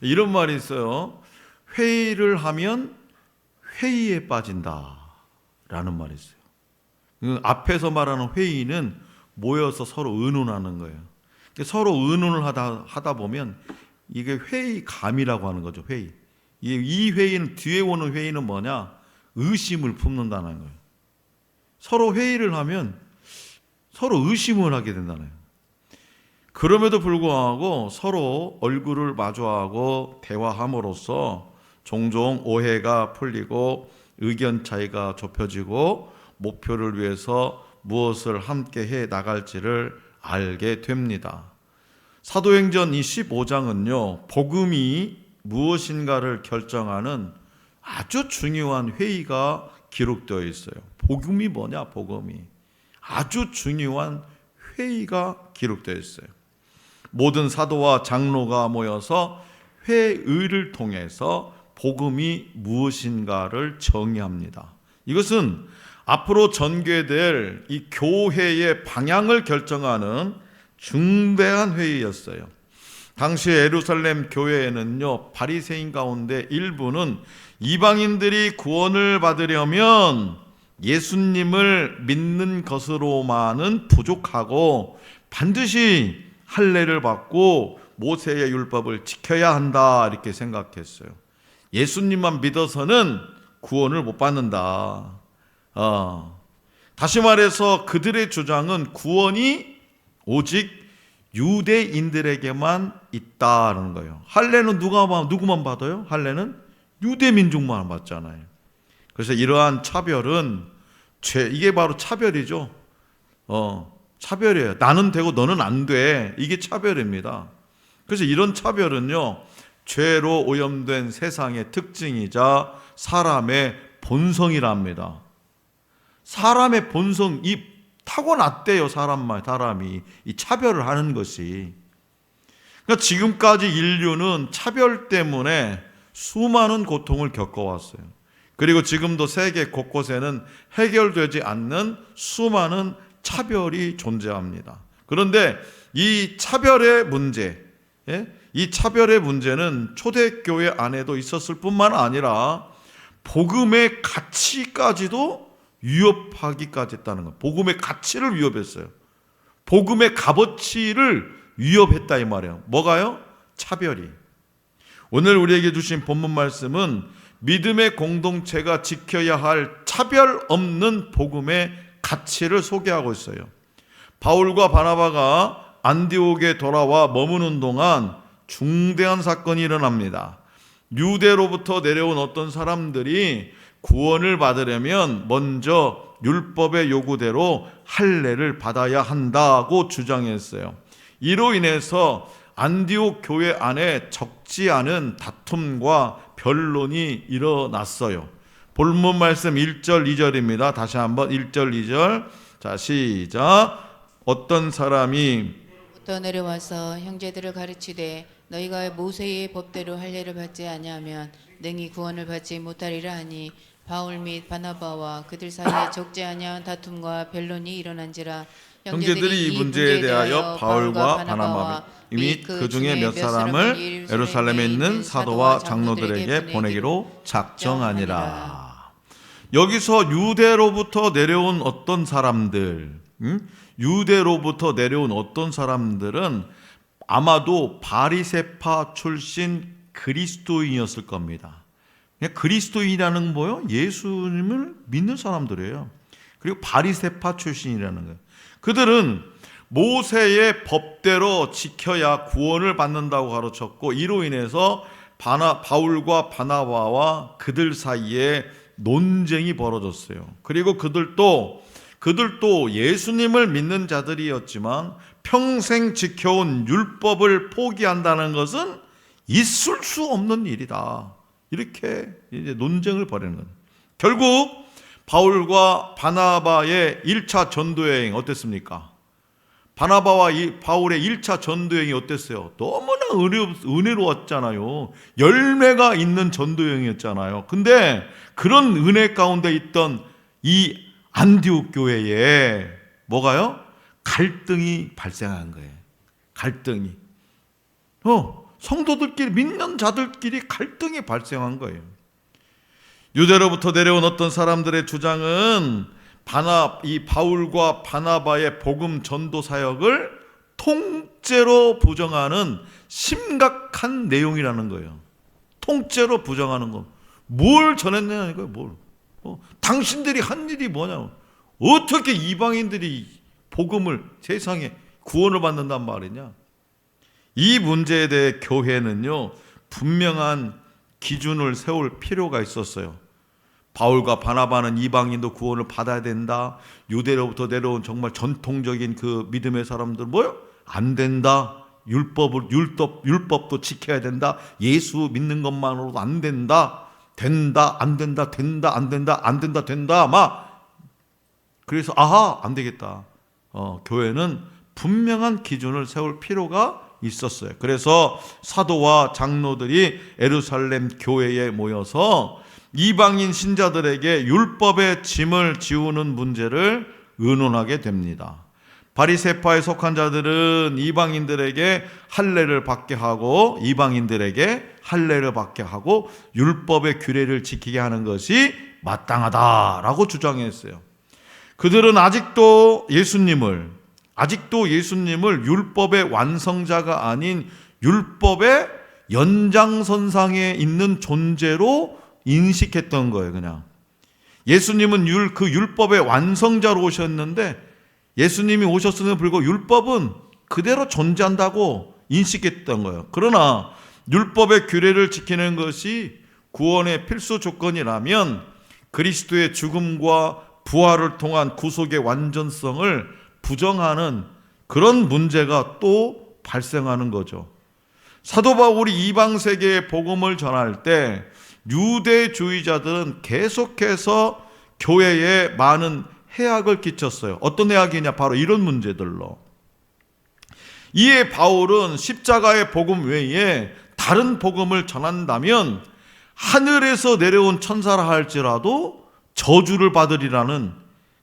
이런 말이 있어요. 회의를 하면 회의에 빠진다라는 말이 있어요. 그 앞에서 말하는 회의는 모여서 서로 의논하는 거예요. 서로 의논을 하다 하다 보면 이게 회의감이라고 하는 거죠. 회의. 이, 이 회의는 뒤에 오는 회의는 뭐냐? 의심을 품는다는 거예요. 서로 회의를 하면 서로 의심을 하게 된다는 거예요. 그럼에도 불구하고 서로 얼굴을 마주하고 대화함으로써 종종 오해가 풀리고 의견 차이가 좁혀지고 목표를 위해서 무엇을 함께 해 나갈지를 알게 됩니다. 사도행전 이 15장은요, 복음이 무엇인가를 결정하는 아주 중요한 회의가 기록되어 있어요. 복음이 뭐냐, 복음이. 아주 중요한 회의가 기록되어 있어요. 모든 사도와 장로가 모여서 회의를 통해서 복음이 무엇인가를 정의합니다. 이것은 앞으로 전개될 이 교회의 방향을 결정하는 중대한 회의였어요. 당시 에루살렘 교회에는요 바리새인 가운데 일부는 이방인들이 구원을 받으려면 예수님을 믿는 것으로만은 부족하고 반드시 할례를 받고 모세의 율법을 지켜야 한다 이렇게 생각했어요. 예수님만 믿어서는 구원을 못 받는다. 어. 다시 말해서 그들의 주장은 구원이 오직 유대인들에게만 있다라는 거예요. 할례는 누가 누구만 받아요? 할례는 유대 민족만 받잖아요. 그래서 이러한 차별은 죄 이게 바로 차별이죠. 어, 차별이에요. 나는 되고 너는 안 돼. 이게 차별입니다. 그래서 이런 차별은요. 죄로 오염된 세상의 특징이자 사람의 본성이랍니다. 사람의 본성 이 타고났대요 사람만 사람이 이 차별을 하는 것이. 그러니까 지금까지 인류는 차별 때문에 수많은 고통을 겪어왔어요. 그리고 지금도 세계 곳곳에는 해결되지 않는 수많은 차별이 존재합니다. 그런데 이 차별의 문제, 예? 이 차별의 문제는 초대교회 안에도 있었을 뿐만 아니라 복음의 가치까지도 위협하기까지 했다는 거. 복음의 가치를 위협했어요. 복음의 값어치를 위협했다 이 말이에요. 뭐가요? 차별이. 오늘 우리에게 주신 본문 말씀은 믿음의 공동체가 지켜야 할 차별 없는 복음의 가치를 소개하고 있어요. 바울과 바나바가 안디옥에 돌아와 머무는 동안 중대한 사건이 일어납니다. 유대로부터 내려온 어떤 사람들이 구원을 받으려면 먼저 율법의 요구대로 할례를 받아야 한다고 주장했어요. 이로 인해서 안디옥 교회 안에 적지 않은 다툼과 변론이 일어났어요. 본문 말씀 1절 2절입니다. 다시 한번 1절 2절. 자, 시작. 어떤 사람이 부터 내려와서 형제들을 가르치되 너희가 모세의 법대로 할례를 받지 아니하면 능히 구원을 받지 못하리라 하니 바울 및 바나바와 그들 사이에 적지 아니한 다툼과 변론이 일어난지라 형제들이 이 문제에 대하여 바울과 바나바 이미 그 중에 몇 사람을 예루살렘에 있는 사도와 장로들에게 보내기로 작정하니라. 여기서 유대로부터 내려온 어떤 사람들, 음? 유대로부터 내려온 어떤 사람들은 아마도 바리세파 출신 그리스도인이었을 겁니다. 그리스도인이라는 건 뭐요? 예수님을 믿는 사람들이에요. 그리고 바리세파 출신이라는 거예요. 그들은 모세의 법대로 지켜야 구원을 받는다고 가르쳤고 이로 인해서 바나 바울과 바나바와 그들 사이에 논쟁이 벌어졌어요. 그리고 그들도 그들도 예수님을 믿는 자들이었지만 평생 지켜온 율법을 포기한다는 것은 있을 수 없는 일이다. 이렇게 이제 논쟁을 벌이는 거예요. 결국 바울과 바나바의 1차 전도 여행 어땠습니까? 바나바와 이 바울의 1차 전도 여행이 어땠어요? 너무나 은혜, 은혜로웠잖아요. 열매가 있는 전도 여행이었잖아요. 근데 그런 은혜 가운데 있던 이 안디옥 교회에 뭐가요? 갈등이 발생한 거예요. 갈등이. 어, 성도들끼리 믿는 자들끼리 갈등이 발생한 거예요. 유대로부터 내려온 어떤 사람들의 주장은 바나 이 바울과 바나바의 복음 전도 사역을 통째로 부정하는 심각한 내용이라는 거예요. 통째로 부정하는 거. 뭘 전했냐는 거예요. 뭘. 어, 당신들이 한 일이 뭐냐? 어떻게 이방인들이 복음을 세상에 구원을 받는단 말이냐? 이 문제에 대해 교회는요 분명한 기준을 세울 필요가 있었어요. 바울과 바나바는 이방인도 구원을 받아야 된다. 유대로부터 내려온 정말 전통적인 그 믿음의 사람들 뭐요? 안 된다. 율법을 율법 율법도 지켜야 된다. 예수 믿는 것만으로도 안 된다. 된다 안 된다 된다 안 된다 안 된다 된다 막 그래서 아하 안 되겠다. 어, 교회는 분명한 기준을 세울 필요가 있었어요. 그래서 사도와 장로들이 에루살렘 교회에 모여서 이방인 신자들에게 율법의 짐을 지우는 문제를 의논하게 됩니다. 바리세파에 속한 자들은 이방인들에게 할례를 받게 하고 이방인들에게 할례를 받게 하고 율법의 규례를 지키게 하는 것이 마땅하다라고 주장했어요. 그들은 아직도 예수님을 아직도 예수님을 율법의 완성자가 아닌 율법의 연장선상에 있는 존재로 인식했던 거예요, 그냥. 예수님은 율, 그 율법의 완성자로 오셨는데 예수님이 오셨음에도 불구하고 율법은 그대로 존재한다고 인식했던 거예요. 그러나 율법의 규례를 지키는 것이 구원의 필수 조건이라면 그리스도의 죽음과 부활을 통한 구속의 완전성을 부정하는 그런 문제가 또 발생하는 거죠. 사도 바울이 이방 세계에 복음을 전할 때 유대주의자들은 계속해서 교회에 많은 해악을 끼쳤어요. 어떤 해악이냐? 바로 이런 문제들로. 이에 바울은 십자가의 복음 외에 다른 복음을 전한다면 하늘에서 내려온 천사라 할지라도 저주를 받으리라는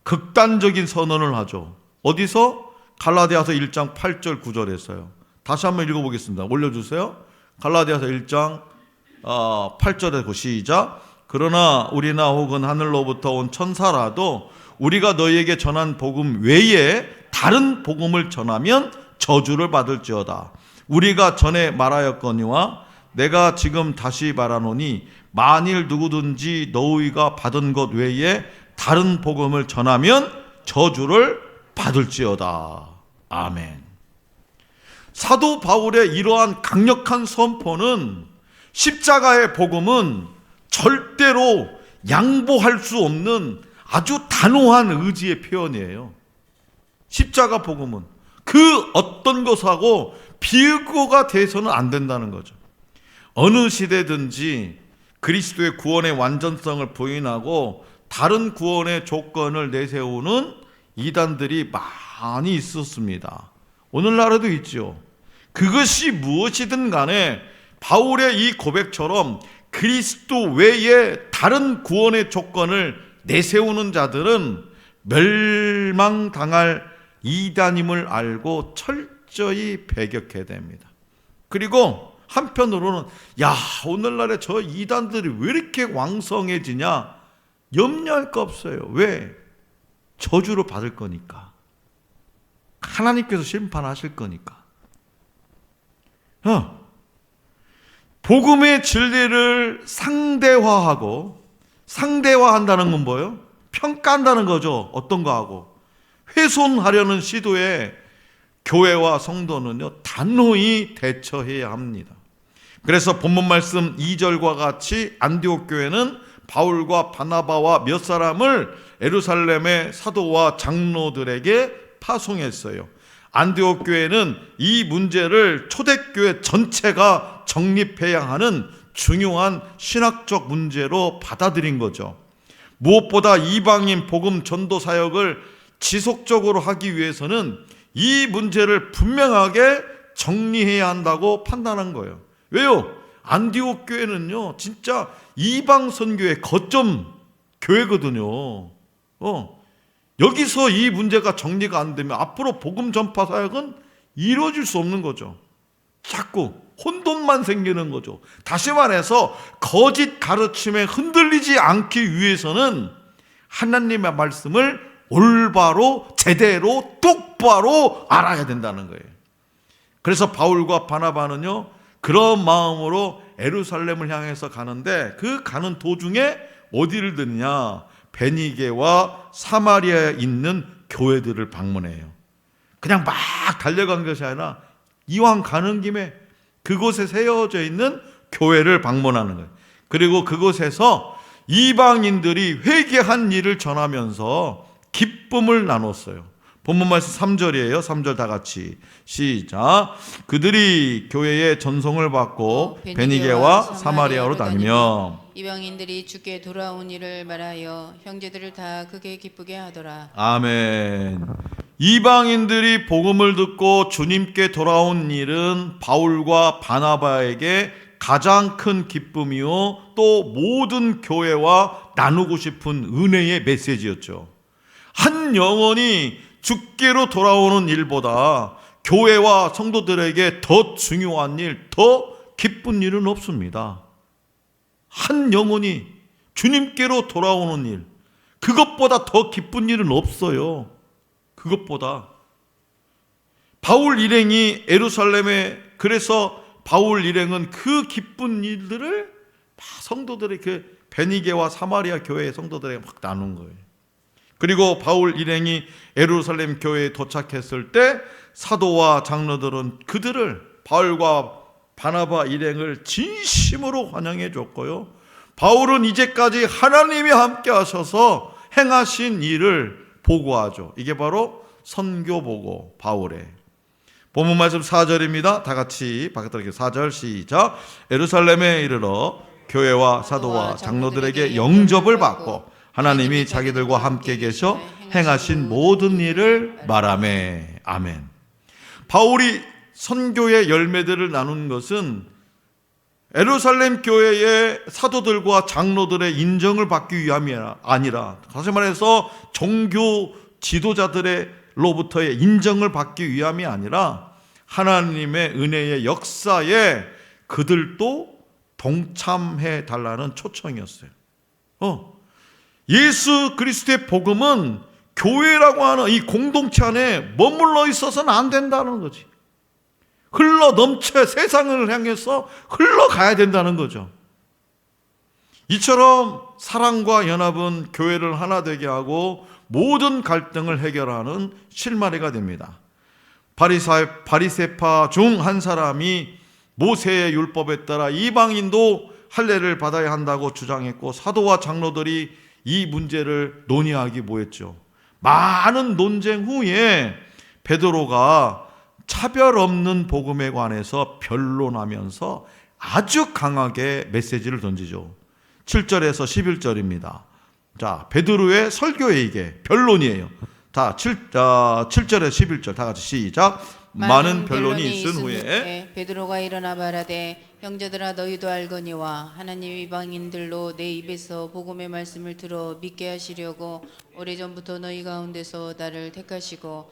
극단적인 선언을 하죠. 어디서? 갈라디아서 1장 8절 9절에서요. 다시 한번 읽어보겠습니다. 올려주세요. 갈라디아서 1장 8절에 고 시작. 그러나 우리나 혹은 하늘로부터 온 천사라도 우리가 너희에게 전한 복음 외에 다른 복음을 전하면 저주를 받을지어다. 우리가 전에 말하였거니와 내가 지금 다시 말하노니 만일 누구든지 너희가 받은 것 외에 다른 복음을 전하면 저주를 받을지어다. 아멘. 사도 바울의 이러한 강력한 선포는 십자가의 복음은 절대로 양보할 수 없는 아주 단호한 의지의 표현이에요. 십자가 복음은 그 어떤 것하고 비교가 돼서는 안 된다는 거죠. 어느 시대든지 그리스도의 구원의 완전성을 부인하고 다른 구원의 조건을 내세우는 이단들이 많이 있었습니다. 오늘날에도 있죠. 그것이 무엇이든 간에 바울의 이 고백처럼 그리스도 외에 다른 구원의 조건을 내세우는 자들은 멸망당할 이단임을 알고 철저히 배격해야 됩니다. 그리고 한편으로는 야 오늘날에 저 이단들이 왜 이렇게 왕성해지냐 염려할 거 없어요. 왜? 저주로 받을 거니까. 하나님께서 심판하실 거니까. 어. 복음의 진리를 상대화하고 상대화한다는 건 뭐예요? 평가한다는 거죠. 어떤 거하고. 훼손하려는 시도에 교회와 성도는요, 단호히 대처해야 합니다. 그래서 본문 말씀 2절과 같이 안디옥 교회는 바울과 바나바와 몇 사람을 에루살렘의 사도와 장로들에게 파송했어요. 안디옥 교회는 이 문제를 초대교회 전체가 정립해야 하는 중요한 신학적 문제로 받아들인 거죠. 무엇보다 이방인 복음 전도 사역을 지속적으로 하기 위해서는 이 문제를 분명하게 정리해야 한다고 판단한 거예요. 왜요? 안디옥 교회는요, 진짜 이방 선교의 거점 교회거든요. 어. 여기서 이 문제가 정리가 안 되면 앞으로 복음 전파 사역은 이루어질 수 없는 거죠. 자꾸 혼돈만 생기는 거죠. 다시 말해서 거짓 가르침에 흔들리지 않기 위해서는 하나님의 말씀을 올바로 제대로 똑바로 알아야 된다는 거예요. 그래서 바울과 바나바는요 그런 마음으로 에루살렘을 향해서 가는데 그 가는 도중에 어디를 드느냐 베니게와 사마리아에 있는 교회들을 방문해요. 그냥 막 달려간 것이 아니라 이왕 가는 김에 그곳에 세워져 있는 교회를 방문하는 거예요. 그리고 그곳에서 이방인들이 회개한 일을 전하면서 기쁨을 나눴어요. 본문 말씀 3절이에요. 3절 다 같이 시작. 그들이 교회에 전송을 받고 베니게와 사마리아로 다니며 이방인들이 주께 돌아온 일을 말하여 형제들을 다 크게 기쁘게 하더라. 아멘. 이방인들이 복음을 듣고 주님께 돌아온 일은 바울과 바나바에게 가장 큰 기쁨이요 또 모든 교회와 나누고 싶은 은혜의 메시지였죠. 한 영혼이 주께로 돌아오는 일보다 교회와 성도들에게 더 중요한 일, 더 기쁜 일은 없습니다. 한 영혼이 주님께로 돌아오는 일, 그것보다 더 기쁜 일은 없어요. 그것보다 바울 일행이 에루살렘에 그래서 바울 일행은 그 기쁜 일들을 막 성도들의 그 베니게와 사마리아 교회의 성도들에게 막 나눈 거예요. 그리고 바울 일행이 에루살렘 교회에 도착했을 때 사도와 장로들은 그들을 바울과 바나바 일행을 진심으로 환영해 줬고요. 바울은 이제까지 하나님이 함께 하셔서 행하신 일을 보고하죠. 이게 바로 선교 보고 바울의 본문 말씀 4절입니다. 다 같이 바깥으로 4절 시작. 에루살렘에 이르러 교회와 사도와 장로들에게 영접을 받고 하나님이 자기들과 함께 계셔 행하신 모든 일을 말하매 아멘. 바울이 선교의 열매들을 나눈 것은 에루살렘 교회의 사도들과 장로들의 인정을 받기 위함이 아니라 다시 말해서 종교 지도자들로부터의 인정을 받기 위함이 아니라 하나님의 은혜의 역사에 그들도 동참해 달라는 초청이었어요. 어. 예수 그리스도의 복음은 교회라고 하는 이 공동체 안에 머물러 있어서는 안 된다는 거지. 흘러 넘쳐 세상을 향해서 흘러가야 된다는 거죠. 이처럼 사랑과 연합은 교회를 하나 되게 하고 모든 갈등을 해결하는 실마리가 됩니다. 바리사, 바리세파 중 한 사람이 모세의 율법에 따라 이방인도 할례를 받아야 한다고 주장했고 사도와 장로들이 이 문제를 논의하기 뭐했죠. 많은 논쟁 후에 베드로가 차별 없는 복음에 관해서 변론하면서 아주 강하게 메시지를 던지죠. 7절에서 11절입니다. 자, 베드로의 설교에 이게 변론이에요. 자, 7, 자, 7절에서 11절 다 같이 시작. 많은 변론이 있은 후에 베드로가 일어나 말하되 형제들아 너희도 알거니와 하나님 이방인들로 내 입에서 복음의 말씀을 들어 믿게 하시려고 오래전부터 너희 가운데서 나를 택하시고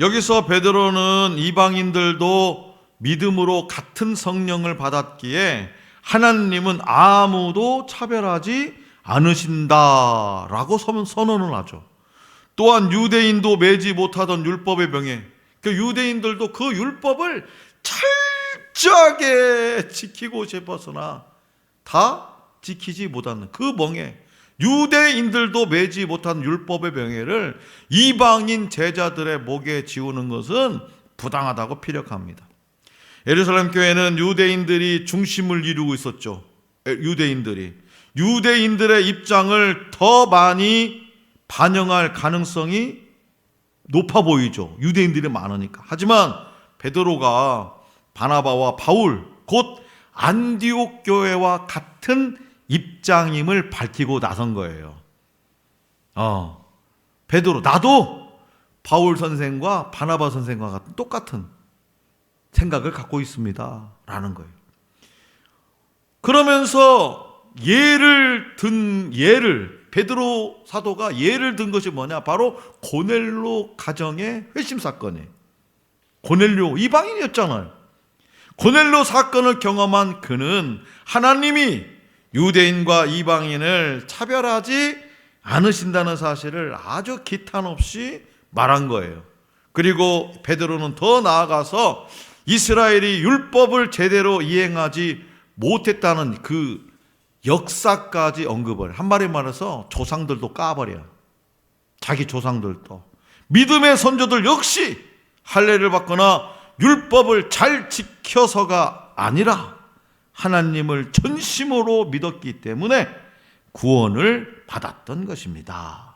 여기서 베드로는 이방인들도 믿음으로 같은 성령을 받았기에 하나님은 아무도 차별하지 않으신다라고 선언을 하죠. 또한 유대인도 매지 못하던 율법의 명예, 그 유대인들도 그 율법을 철저하게 지키고 싶었으나 다 지키지 못하는 그 멍에 유대인들도 매지 못한 율법의 명예를 이방인 제자들의 목에 지우는 것은 부당하다고 피력합니다. 예루살렘 교회는 유대인들이 중심을 이루고 있었죠. 유대인들이 유대인들의 입장을 더 많이 반영할 가능성이 높아 보이죠. 유대인들이 많으니까. 하지만 베드로가 바나바와 바울 곧 안디옥 교회와 같은 입장임을 밝히고 나선 거예요. 어, 베드로 나도 바울 선생과 바나바 선생과 같은 똑같은 생각을 갖고 있습니다라는 거예요. 그러면서 예를 든 예를 베드로 사도가 예를 든 것이 뭐냐? 바로 고넬로 가정의 회심 사건이에요. 고넬료 이방인이었잖아요. 고넬로 사건을 경험한 그는 하나님이 유대인과 이방인을 차별하지 않으신다는 사실을 아주 기탄 없이 말한 거예요. 그리고 베드로는 더 나아가서 이스라엘이 율법을 제대로 이행하지 못했다는 그 역사까지 언급을 한마디 말해서 조상들도 까버려. 자기 조상들도 믿음의 선조들 역시 할례를 받거나 율법을 잘 지켜서가 아니라 하나님을 전심으로 믿었기 때문에 구원을 받았던 것입니다.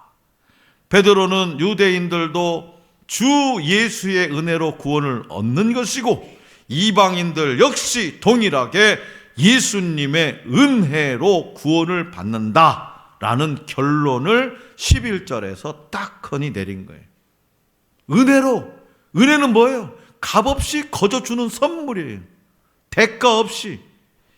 베드로는 유대인들도 주 예수의 은혜로 구원을 얻는 것이고 이방인들 역시 동일하게 예수님의 은혜로 구원을 받는다라는 결론을 11절에서 딱하니 내린 거예요. 은혜로 은혜는 뭐예요? 값없이 거저 주는 선물이에요. 대가 없이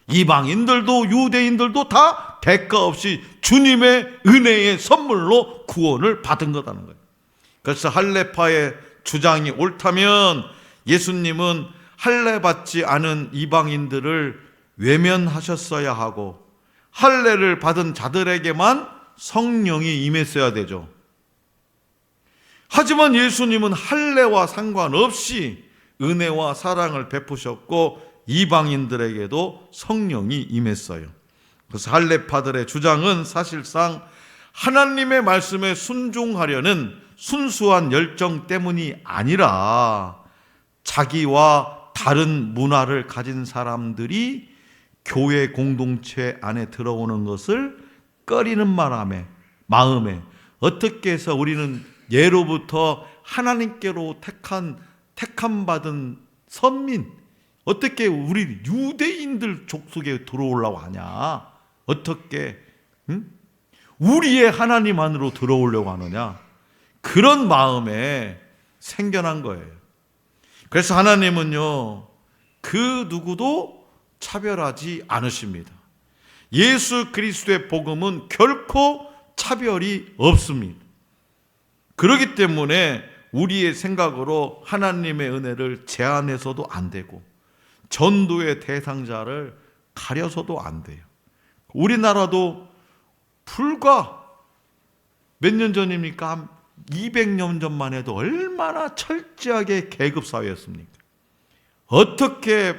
이방인들도 유대인들도 다 대가 없이 주님의 은혜의 선물로 구원을 받은 거라는 거예요. 그래서 할례파의 주장이 옳다면 예수님은 할례 받지 않은 이방인들을 외면하셨어야 하고 할례를 받은 자들에게만 성령이 임했어야 되죠. 하지만 예수님은 할례와 상관없이 은혜와 사랑을 베푸셨고 이방인들에게도 성령이 임했어요. 그래서 할례파들의 주장은 사실상 하나님의 말씀에 순종하려는 순수한 열정 때문이 아니라 자기와 다른 문화를 가진 사람들이 교회 공동체 안에 들어오는 것을 꺼리는 마음에 마음에 어떻게 해서 우리는 예로부터 하나님께로 택한 택함 받은 선민 어떻게 우리 유대인들 족속에 들어오려고 하냐? 어떻게 응? 우리의 하나님 안으로 들어오려고 하느냐? 그런 마음에 생겨난 거예요. 그래서 하나님은요, 그 누구도 차별하지 않으십니다. 예수 그리스도의 복음은 결코 차별이 없습니다. 그렇기 때문에 우리의 생각으로 하나님의 은혜를 제한해서도 안 되고, 전도의 대상자를 가려서도 안 돼요. 우리나라도 불과 몇 년 전입니까? 한 200년 전만 해도 얼마나 철저하게 계급 사회였습니까? 어떻게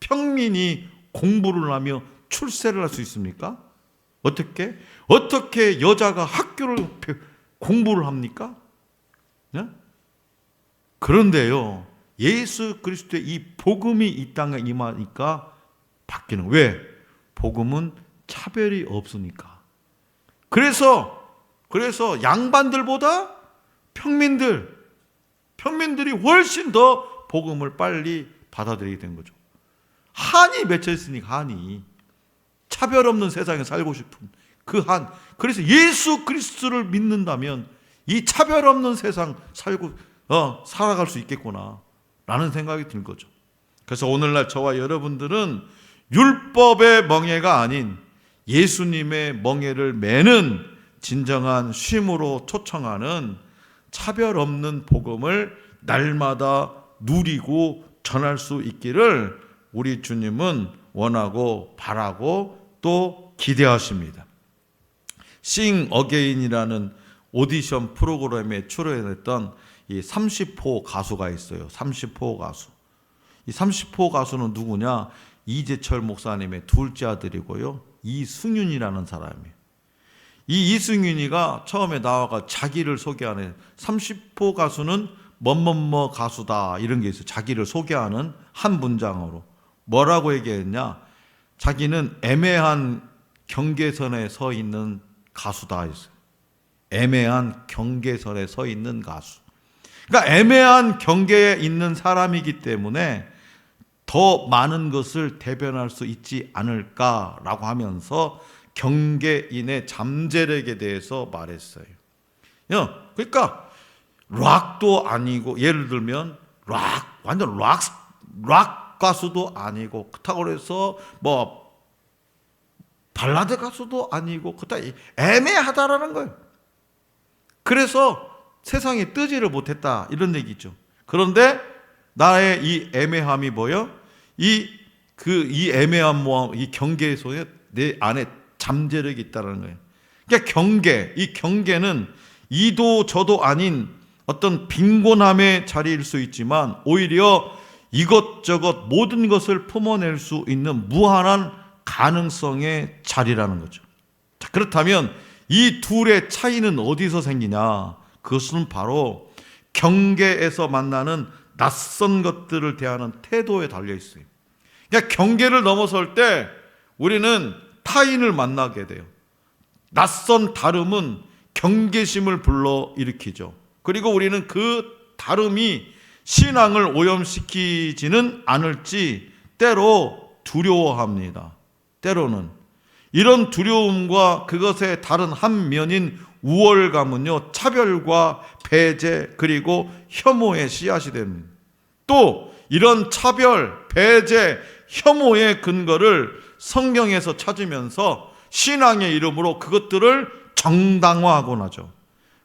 평민이 공부를 하며 출세를 할 수 있습니까? 어떻게? 어떻게 여자가 학교를 공부를 합니까? 네? 그런데요, 예수 그리스도의 이 복음이 이 땅에 임하니까 바뀌는. 왜? 복음은 차별이 없으니까. 그래서 그래서 양반들보다 평민들 평민들이 훨씬 더 복음을 빨리 받아들이게 된 거죠. 한이 맺혀 있으니까 한이 차별 없는 세상에 살고 싶은 그 한. 그래서 예수 그리스도를 믿는다면 이 차별 없는 세상 살고 어, 살아갈 수 있겠구나 라는 생각이 든 거죠. 그래서 오늘날 저와 여러분들은 율법의 멍해가 아닌 예수님의 멍해를 매는 진정한 쉼으로 초청하는 차별 없는 복음을 날마다 누리고 전할 수 있기를 우리 주님은 원하고 바라고 또 기대하십니다. 싱 어게인이라는 오디션 프로그램에 출연했던 이 30호 가수가 있어요. 30호 가수. 이 30호 가수는 누구냐? 이재철 목사님의 둘째 아들이고요. 이승윤이라는 사람이에요. 이 이승윤이가 처음에 나와가 자기를 소개하는 30호 가수는 뭐뭐뭐 가수다 이런 게 있어요. 자기를 소개하는 한 문장으로 뭐라고 얘기했냐? 자기는 애매한 경계선에 서 있는 가수다 했어요. 애매한 경계선에 서 있는 가수. 그러니까 애매한 경계에 있는 사람이기 때문에 더 많은 것을 대변할 수 있지 않을까라고 하면서 경계인의 잠재력에 대해서 말했어요. 야, 그러니까 락도 아니고 예를 들면 락 완전 락, 락 가수도 아니고 그렇다고 해서 뭐 발라드 가수도 아니고 그다 애매하다라는 거예요. 그래서 세상에 뜨지를 못했다 이런 얘기죠. 그런데 나의 이 애매함이 뭐요? 이 그 이 애매한 모함, 이 경계 속에 내 안에 잠재력이 있다는 거예요. 그러니까 경계, 이 경계는 이도 저도 아닌 어떤 빈곤함의 자리일 수 있지만 오히려 이것저것 모든 것을 품어낼 수 있는 무한한 가능성의 자리라는 거죠. 자, 그렇다면 이 둘의 차이는 어디서 생기냐? 그것은 바로 경계에서 만나는 낯선 것들을 대하는 태도에 달려 있어요. 그러니까 경계를 넘어설 때 우리는 타인을 만나게 돼요. 낯선 다름은 경계심을 불러 일으키죠. 그리고 우리는 그 다름이 신앙을 오염시키지는 않을지 때로 두려워합니다. 때로는 이런 두려움과 그것의 다른 한 면인 우월감은요 차별과 배제 그리고 혐오의 씨앗이 됩니다. 또 이런 차별, 배제, 혐오의 근거를 성경에서 찾으면서 신앙의 이름으로 그것들을 정당화하곤 하죠.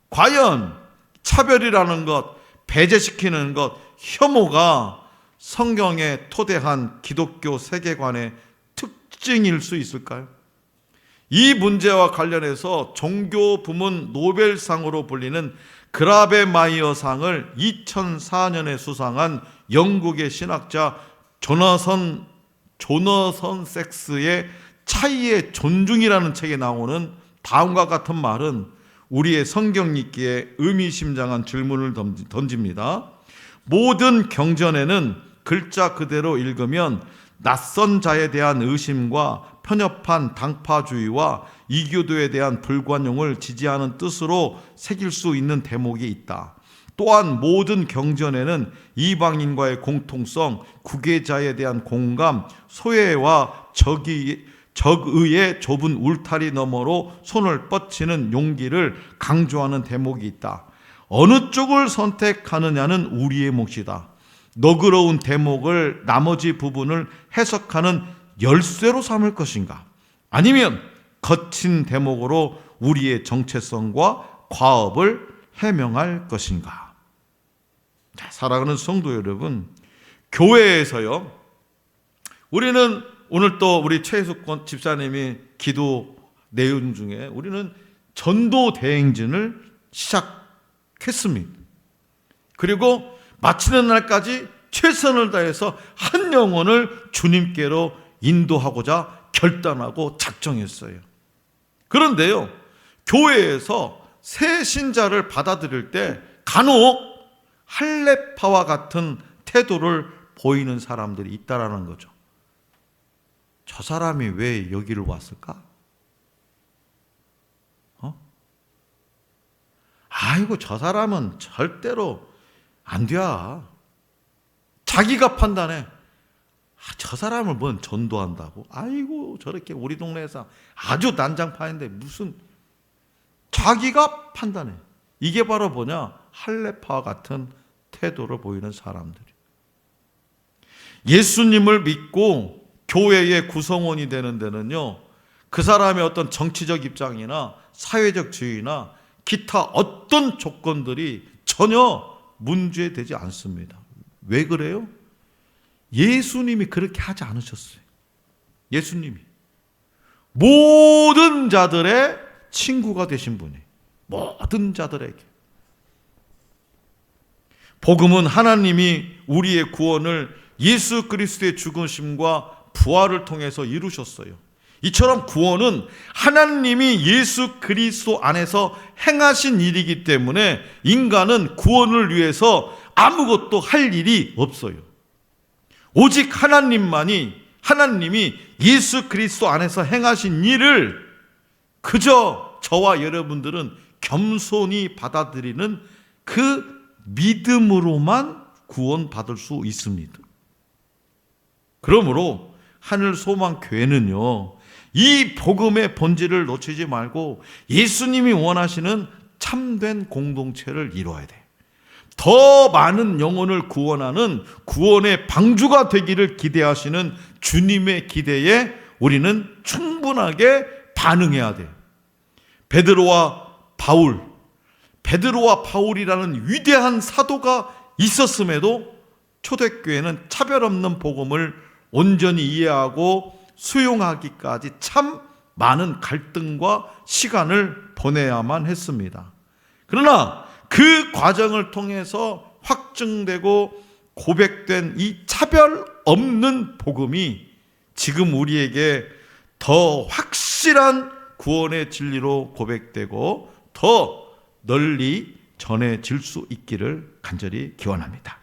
과연 차별이라는 것, 배제시키는 것, 혐오가 성경에 토대한 기독교 세계관의 특징일 수 있을까요? 이 문제와 관련해서 종교 부문 노벨상으로 불리는 그라베마이어 상을 2004년에 수상한 영국의 신학자 조나선 조너선 섹스의 차이의 존중이라는 책에 나오는 다음과 같은 말은 우리의 성경 읽기에 의미심장한 질문을 던집니다. 모든 경전에는 글자 그대로 읽으면 낯선 자에 대한 의심과 편협한 당파주의와 이교도에 대한 불관용을 지지하는 뜻으로 새길 수 있는 대목이 있다. 또한 모든 경전에는 이방인과의 공통성, 구계자에 대한 공감, 소외와 적이 적의의 좁은 울타리 너머로 손을 뻗치는 용기를 강조하는 대목이 있다. 어느 쪽을 선택하느냐는 우리의 몫이다. 너그러운 대목을 나머지 부분을 해석하는 열쇠로 삼을 것인가? 아니면 거친 대목으로 우리의 정체성과 과업을 해명할 것인가? 자, 사랑하는 성도 여러분, 교회에서요, 우리는 오늘 또 우리 최숙권 집사님이 기도 내용 중에 우리는 전도 대행진을 시작했습니다. 그리고 마치는 날까지 최선을 다해서 한 영혼을 주님께로 인도하고자 결단하고 작정했어요. 그런데요, 교회에서 새 신자를 받아들일 때 간혹 할례파와 같은 태도를 보이는 사람들이 있다라는 거죠. 저 사람이 왜 여기를 왔을까? 어? 아이고, 저 사람은 절대로 안 돼. 자기가 판단해. 아, 저 사람을 뭔 전도한다고? 아이고, 저렇게 우리 동네에서 아주 난장판인데 무슨 자기가 판단해. 이게 바로 뭐냐? 할례파와 같은 태도를 보이는 사람들이. 예수님을 믿고 교회의 구성원이 되는 데는요, 그 사람의 어떤 정치적 입장이나 사회적 지위나 기타 어떤 조건들이 전혀 문제되지 않습니다. 왜 그래요? 예수님이 그렇게 하지 않으셨어요. 예수님이. 모든 자들의 친구가 되신 분이. 모든 자들에게. 복음은 하나님이 우리의 구원을 예수 그리스도의 죽으심과 부활을 통해서 이루셨어요. 이처럼 구원은 하나님이 예수 그리스도 안에서 행하신 일이기 때문에 인간은 구원을 위해서 아무것도 할 일이 없어요. 오직 하나님만이 하나님이 예수 그리스도 안에서 행하신 일을 그저 저와 여러분들은 겸손히 받아들이는 그 믿음으로만 구원받을 수 있습니다. 그러므로 하늘 소망 교회는요. 이 복음의 본질을 놓치지 말고 예수님이 원하시는 참된 공동체를 이루어야 돼. 더 많은 영혼을 구원하는 구원의 방주가 되기를 기대하시는 주님의 기대에 우리는 충분하게 반응해야 돼. 베드로와 바울, 베드로와 바울이라는 위대한 사도가 있었음에도 초대교회는 차별 없는 복음을 온전히 이해하고 수용하기까지 참 많은 갈등과 시간을 보내야만 했습니다. 그러나 그 과정을 통해서 확증되고 고백된 이 차별 없는 복음이 지금 우리에게 더 확실한 구원의 진리로 고백되고 더 널리 전해질 수 있기를 간절히 기원합니다.